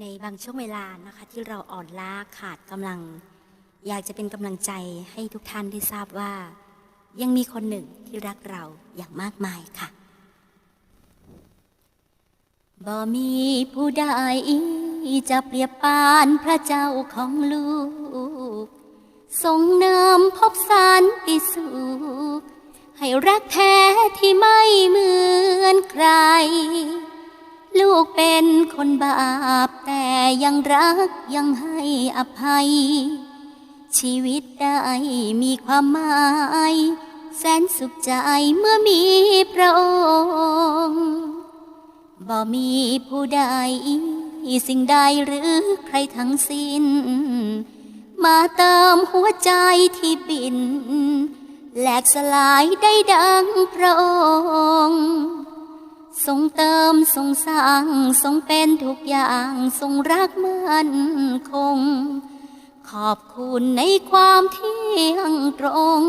ในบางช่วงเวลานะคะที่เราอ่อนล้าขาดกำลัง อยากจะเป็นกำลังใจให้ทุกท่านได้ทราบว่า ยังมีคนหนึ่งที่รักเราอย่างมากมายค่ะบ่มีผู้ใดจะเปรียบปานพระเจ้าของลูก ทรงนำพบสันติสุขให้รักแท้ที่ไม่เหมือนใคร กเป็นคนบาป แต่ยังรักยังให้อภัย ชีวิตได้มีความหมาย แสนสุขใจเมื่อมีพระองค์บ่มีผู้ใดสิ่งใดหรือใครทั้งสิ้น มาเติมหัวใจที่บินแหลกสลายได้ดังพระองค์ ทรงเติมทรงสร้างทรงเป็นทุกอย่างทรงรักมันคง ขอบคุณในความเที่ยงตรง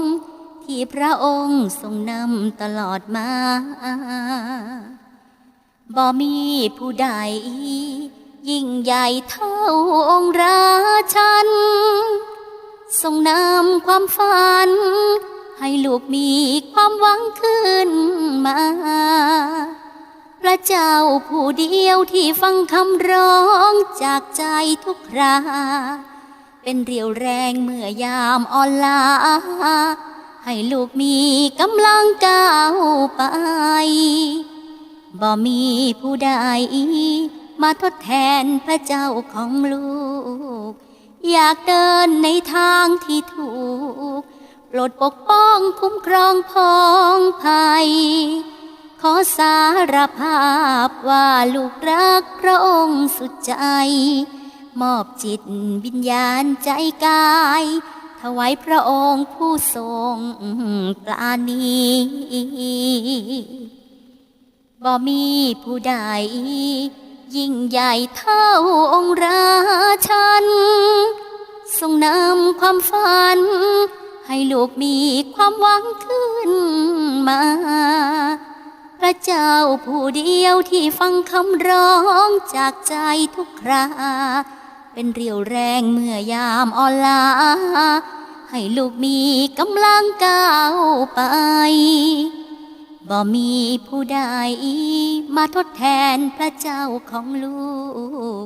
ที่พระองค์ทรงนำตลอดมาบ่มีผู้ใด ยิ่งใหญ่เท่าองค์ราชัน ทรงนำความฝัน ให้ลูกมีความหวังขึ้นมา ระเจ้าผู้เดียวที่ฟังคำร้องจากใจทุกครา เป็นเรียวแรงเมื่อยามอ่อนล้าให้ลูกมีกำลังก้าวไป บ่มีผู้ใดมาทดแทนพระเจ้าของลูก อยากเดินในทางที่ถูก โปรดปกป้องคุ้มครองพ้องภัย อสารภาพว่าลูกรักพระองค์สุดใจ มอบจิตวิญญาณใจกาย ถวายพระองค์ผู้ทรงปราณีบ่มีผู้ใดยิ่งใหญ่เท่าองค์ราชันทรงนำความฝัน ให้ลูกมีความหวังขึ้นมา ระเจ้าผู้เดียวที่ฟังคำร้องจากใจทุกครา เป็นเรี่ยวแรงเมื่อยามอ่อนล้าให้ลูกมีกำลังก้าวไป บ่มีผู้ใดมาทดแทนพระเจ้าของลูก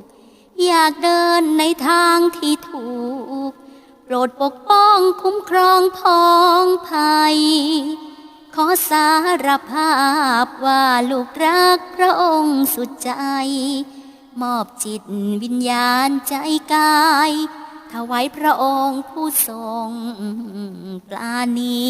อยากเดินในทางที่ถูก โปรดปกป้องคุ้มครองพ้องภัย อสารภาพว่าลูกรักพระองค์สุดใจ มอบจิตวิญญาณใจกายถวายพระองค์ผู้ทรงปราณี